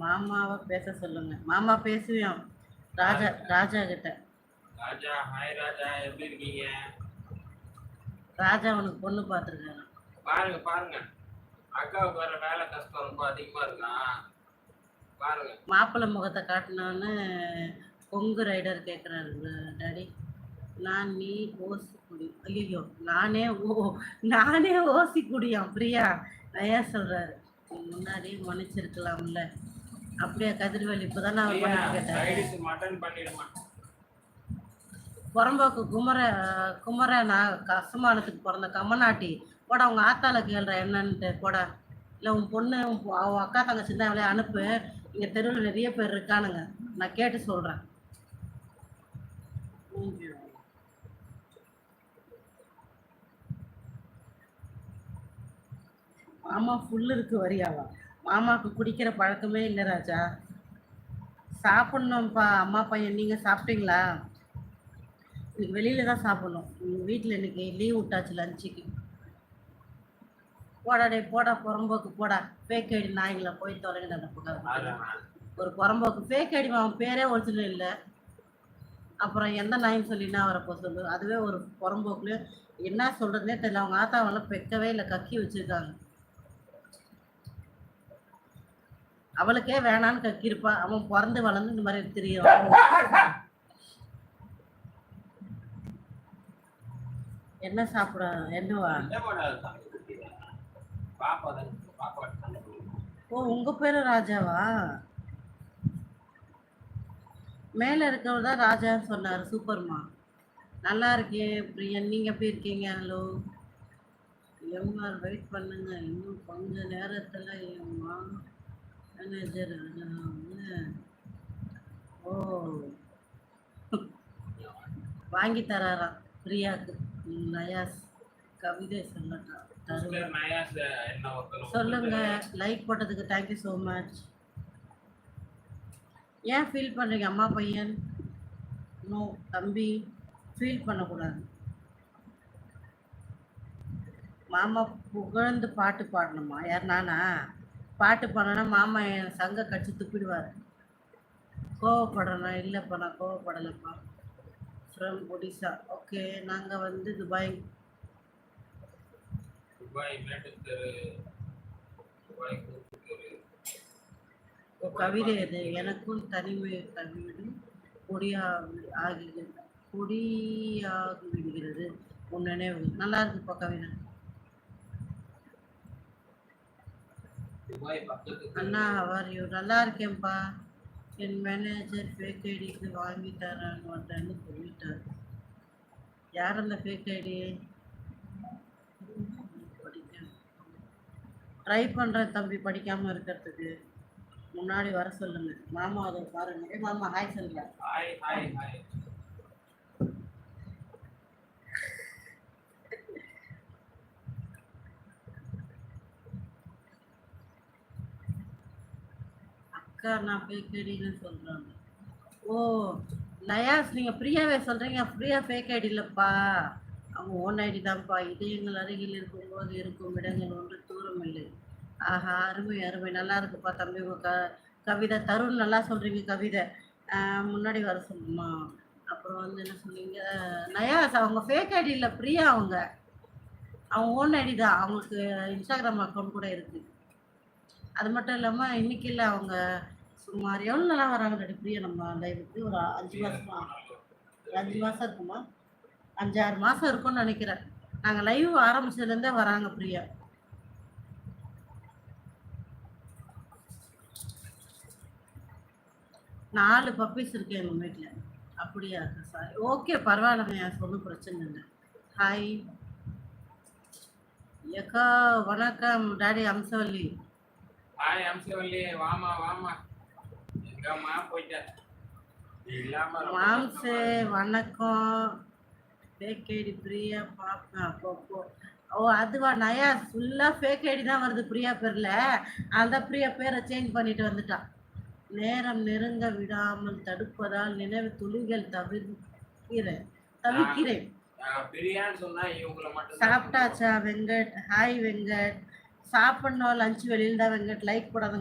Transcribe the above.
மாமாவை பேச சொல்லுங்க. மாமா பேசுவியாம் ராஜா ராஜா கிட்ட. ராஜா ஹாய் ராஜா எப்படி இருக்கீங்க? ராஜா உனக்கு பொண்ணு பார்த்துருக்காரு. பாருங்க பாருங்க. அக்காவுக்கு வர வேலை கஷ்டம் ரொம்ப அதிகமா இருக்கான் பாருங்க. மாப்பிள்ளை முகத்தை காட்டினோன்னு கொங்கு ரைடர் கேட்குறாரு டாடி. நான் நீ ஓசி குடி. ஐயோ நானே ஓ நானே ஓசி குடியாம் பிரியா. ஏன் சொல்கிறாரு முன்னாடி மன்னிச்சிருக்கலாம்ல. அப்படியா கதிர்வேலி இப்போ தானே அவர் பண்ணிட்டு கேட்டார் சைடிஸ் மட்டன் பண்ணிடுமா புறம்போக்கு குமர குமர நான் கசமானத்துக்கு பிறந்த கம்மநாட்டி போடா உங்கள் ஆத்தால கேள்ற என்னன்ட்டு போடா. இல்லை உன் பொண்ணு அவ அக்கா தங்கச்சி தான் அவளே அனுப்பு. இங்கே தெருவில் நிறைய பேர் இருக்கானுங்க. நான் கேட்டு சொல்கிறேன் மாமா ஃபுல்லு இருக்கு வரியாவா? மாமாவுக்கு குடிக்கிற பழக்கமே இல்லை ராஜா. சாப்பிட்ணும்ப்பா அம்மா பையன் நீங்கள் சாப்பிட்டீங்களா? இன்னைக்கு வெளியில தான் சாப்பிடணும். எங்கள் வீட்டில் இன்னைக்கு லீவ் விட்டாச்சு லஞ்சுக்கு போடாடே போடா புறம்போக்கு போடா. ஃபேக் ஐடி போய் தொலைங்க அந்த ஒரு புறம்போக்கு ஃபேக் ஐடி அவன் பேரே ஒரிஜினல் இல்லை. அப்புறம் எந்த நாயின்னு சொல்லினா வரப்போ சொல்லு. அதுவே ஒரு புறம்போக்குலேயும் என்ன சொல்கிறதுனே தெரியல. அவங்க ஆத்தாவெல்லாம் பெக்கவே இல்லை கக்கி வச்சுருக்காங்க. அவளுக்கே வேணான்னு கக்கியிருப்பா. அவன் பிறந்து வளர்ந்து இந்த மாதிரி திரியிறான் என்ன சாப்பிட என்னவா. ஓ உங்க பேரு ராஜாவா? மேல இருக்கவர் தான் ராஜான்னு சொன்னாரு சூப்பர்மா. நல்லா இருக்கே பிரியன் நீங்க எப்படி இருக்கீங்க? ஹலோ. எம்ஆர் வெயிட் பண்ணுங்க. இன்னும் கொஞ்ச நேரத்துல எம்மா மேனேஜர் ஓ வாங்கி தராராம் பிரியாக்கு நயாஸ் கவிதை சொல்லட்டா. தருவேன் மிஸ்டர் நயாஸ் என்ன ஒருத்தர் சொல்லுங்க. லைக் போட்டதுக்கு தேங்க்யூ ஸோ மச் ஏன் ஃபீல் பண்ணுறீங்க அம்மா பையன்? நோ தம்பி. ஃபீல் பண்ணக்கூடாது. மாமா புகழ்ந்து பாட்டு பாடணுமா? யார் நானா? பாட்டு பாடினா மாமா என் சங்க கட்சி துப்பிடுவார். கோவப்படணும் இல்லைப்பா நான் கோவப்படலைப்பா. ஃப்ரம் ஒடிசா. ஓகே நாங்கள் வந்து துபாய். துபாய் ஓ, கவிதை அது எனக்கும் தனிமை கவிடும் கொடியா ஆகிறது கொடியாகி விடுகிறது. உன் நினைவு. நல்லா இருக்குப்பா கவிதை துபாய் பக்கத்து அண்ணா அவர் இவர் நல்லா இருக்கேன்ப்பா. என் மேனேஜர் ஃபேக் ஐடிக்கு வாங்கி தரேன் வந்தேன்னு சொல்லிட்டார். யார் அந்த ஃபேக் ஐடி ட்ரை பண்ணுறேன் தம்பி படிக்காமல் இருக்கிறதுக்கு. முன்னாடி வர சொல்லுங்க. மாமா அதை பாருங்க. மாமா ஹாய் சொல்லுங்க. ஹாய் ஹாய் ஹாய் அக்கா நான் ஃபேக் ஐடின்னு சொல்கிறாங்க ஓ நயாஸ் நீங்கள் ஃப்ரீயாகவே சொல்கிறீங்க ஃப்ரீயாக ஃபேக் ஐடி இல்லைப்பா. அவங்க ஓன் ஐடி தான்ப்பா. இதயங்கள் அருகில் இருக்கும்போது இருக்கும் இடங்கள் ஒன்று தூரம் இல்லை ஆஹா அருமை அருமை. நல்லா இருக்குப்பா தம்பி. க கவிதை தருண் நல்லா சொல்கிறீங்க கவிதை. முன்னாடி வர சொல்லுமா? அப்புறம் வந்து என்ன சொன்னீங்க? நயாஸ் அவங்க ஃபேக் ஐடி இல்லை ஃப்ரீயாக அவங்க. அவங்க ஓன் ஐடி தான். அவங்களுக்கு இன்ஸ்டாகிராம் அக்கௌண்ட் கூட இருக்குது அது மட்டும் இல்லாமல் இன்னைக்கு இல்லை அவங்க சுமார் எவ்வளோ நல்லா வராங்க பிரியா. நம்ம லைவுக்கு ஒரு அஞ்சு மாசமா? ஒரு அஞ்சு மாதம் இருக்குமா? அஞ்சாறு மாதம் இருக்கும்னு நினைக்கிறேன். நாங்கள் லைவ் ஆரம்பிச்சதுலேருந்தே வராங்க பிரியா. நாலு பப்பீஸ் இருக்கு எங்கள் வீட்டில் அப்படியா? இருக்கு சார் ஓகே பரவாயில்லைங்க. ஒன்றும் பிரச்சனை இல்லை. ஹாய் ஏக்கா வணக்கம். டாடி அம்சவல்லி ஹாய் அம்சவல்லி வாமா வாமா. எங்கம்மா போயிட்ட? மாம்சே வணக்கம். ஃபேக் ஐடி பிரியா பார்ப்பேன் அப்போ அப்போ ஓ அதுவா? நயா ஃபுல்லாக ஃபேக் ஐடி தான் வருது பிரியா பேரில். அந்த பிரியா பேரை சேஞ்ச் பண்ணிட்டு வந்துட்டான் நேரம் நெருங்க விடாமல் தடுப்பதால் நினைவு துளிகள் தவிர்க்கிறேன். மட்டும் சாப்பிட்டாச்சா வெங்கட்? ஹாய் வெங்கட். சாப்பிட்ணும் லஞ்ச் வெளியில் தான் வெங்கட் லைக் போடாதுங்க.